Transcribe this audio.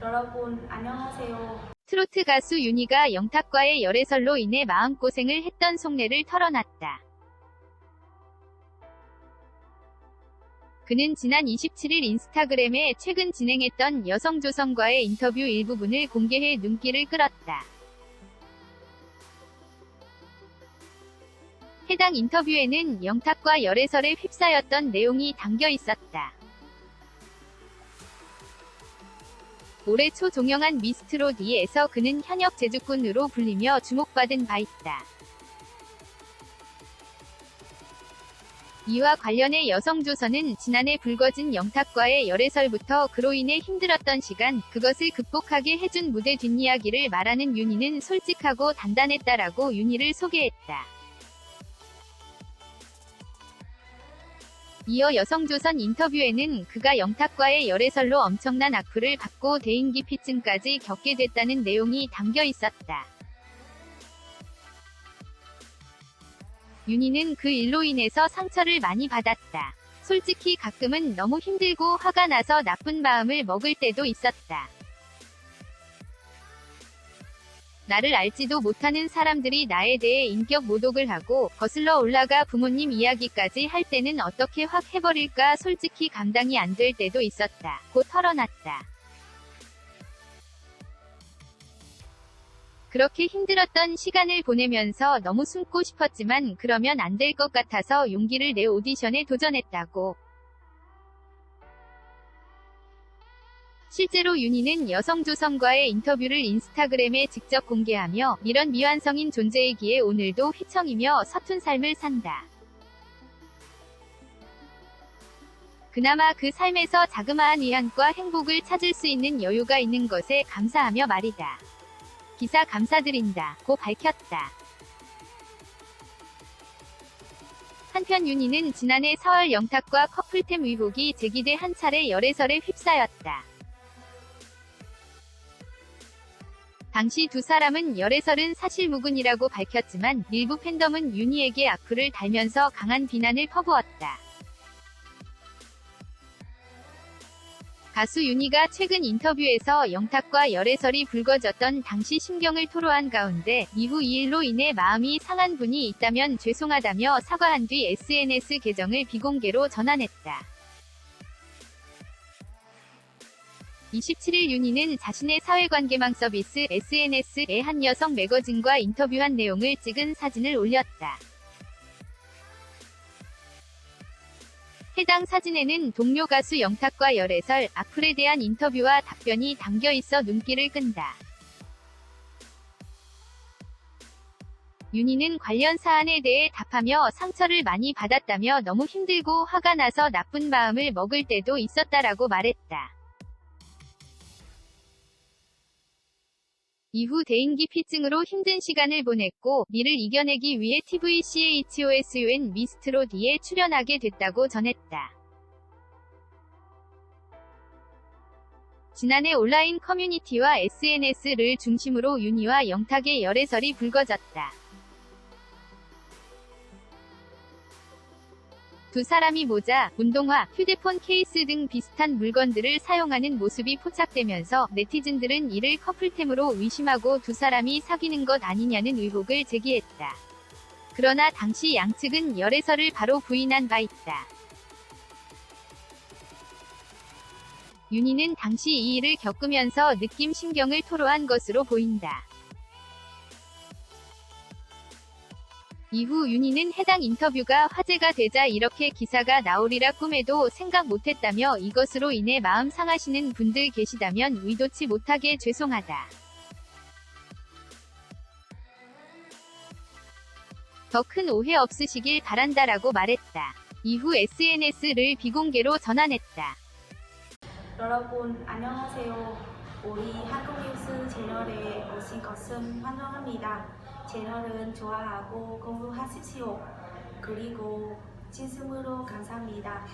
여러분 안녕하세요. 트로트 가수 윤희가 영탁과의 열애설로 인해 마음고생을 했던 속내를 털어놨다. 그는 지난 27일 인스타그램에 최근 진행했던 여성조선과의 인터뷰 일부분을 공개해 눈길을 끌었다. 해당 인터뷰에는 영탁과 열애설에 휩싸였던 내용이 담겨 있었다. 올해 초 종영한 미스트롯 2에서 그는 현역 제주꾼으로 불리며 주목받은 바 있다. 이와 관련해 여성조선은 지난해 불거진 영탁과의 열애설부터 그로 인해 힘들었던 시간, 그것을 극복하게 해준 무대 뒷이야기를 말하는 윤희는 솔직하고 단단했다라고 윤희를 소개했다. 이어 여성조선 인터뷰에는 그가 영탁과의 열애설로 엄청난 악플을 받고 대인기 피증까지 겪게 됐다는 내용이 담겨 있었다. 윤희는 그 일로 인해서 상처를 많이 받았다. 솔직히 가끔은 너무 힘들고 화가 나서 나쁜 마음을 먹을 때도 있었다. 나를 알지도 못하는 사람들이 나에 대해 인격 모독을 하고 거슬러 올라가 부모님 이야기까지 할 때는 어떻게 확 해버릴까 솔직히 감당이 안 될 때도 있었다. 고 털어놨다. 그렇게 힘들었던 시간을 보내면서 너무 숨고 싶었지만 그러면 안 될 것 같아서 용기를 내 오디션에 도전했다고. 실제로 윤희는 여성조선과의 인터뷰를 인스타그램에 직접 공개하며 이런 미완성인 존재이기에 오늘도 휘청이며 서툰 삶을 산다. 그나마 그 삶에서 자그마한 위안과 행복을 찾을 수 있는 여유가 있는 것에 감사하며 말이다. 기사 감사드린다. 고 밝혔다. 한편 윤희는 지난해 서울 영탁과 커플템 의혹이 제기돼 한 차례 열애설에 휩싸였다. 당시 두 사람은 열애설은 사실 무근이라고 밝혔지만 일부 팬덤은 윤희에게 악플을 달면서 강한 비난을 퍼부었다. 가수 윤희가 최근 인터뷰에서 영탁과 열애설이 불거졌던 당시 심경을 토로한 가운데 이후 이 일로 인해 마음이 상한 분이 있다면 죄송하다며 사과한 뒤 SNS 계정을 비공개로 전환했다. 27일 윤희는 자신의 사회관계망 서비스 SNS에 한 여성 매거진과 인터뷰한 내용을 찍은 사진을 올렸다. 해당 사진에는 동료 가수 영탁과 열애설, 악플에 대한 인터뷰와 답변이 담겨 있어 눈길을 끈다. 윤희는 관련 사안에 대해 답하며 상처를 많이 받았다며 너무 힘들고 화가 나서 나쁜 마음을 먹을 때도 있었다라고 말했다. 이후 대인기 피증으로 힘든 시간을 보냈고 이를 이겨내기 위해 TVCHOSUN 미스트롯 2에 출연하게 됐다고 전했다. 지난해 온라인 커뮤니티와 SNS를 중심으로 윤희와 영탁의 열애설이 불거졌다. 두 사람이 모자, 운동화, 휴대폰 케이스 등 비슷한 물건들을 사용하는 모습이 포착되면서 네티즌들은 이를 커플템으로 의심하고 두 사람이 사귀는 것 아니냐는 의혹을 제기했다. 그러나 당시 양측은 열애설을 바로 부인한 바 있다. 윤희는 당시 이 일을 겪으면서 느낌 신경을 토로한 것으로 보인다. 이후 윤희는 해당 인터뷰가 화제가 되자 이렇게 기사가 나오리라 꿈에도 생각 못했다며 이것으로 인해 마음 상하시는 분들 계시다면 의도치 못하게 죄송하다. 더 큰 오해 없으시길 바란다라고 말했다. 이후 SNS를 비공개로 전환했다. 여러분 안녕하세요. 우리 한국뉴스 채널에 오신 것은 환영합니다. 채널은 좋아하고 공부하십시오. 그리고 진심으로 감사합니다.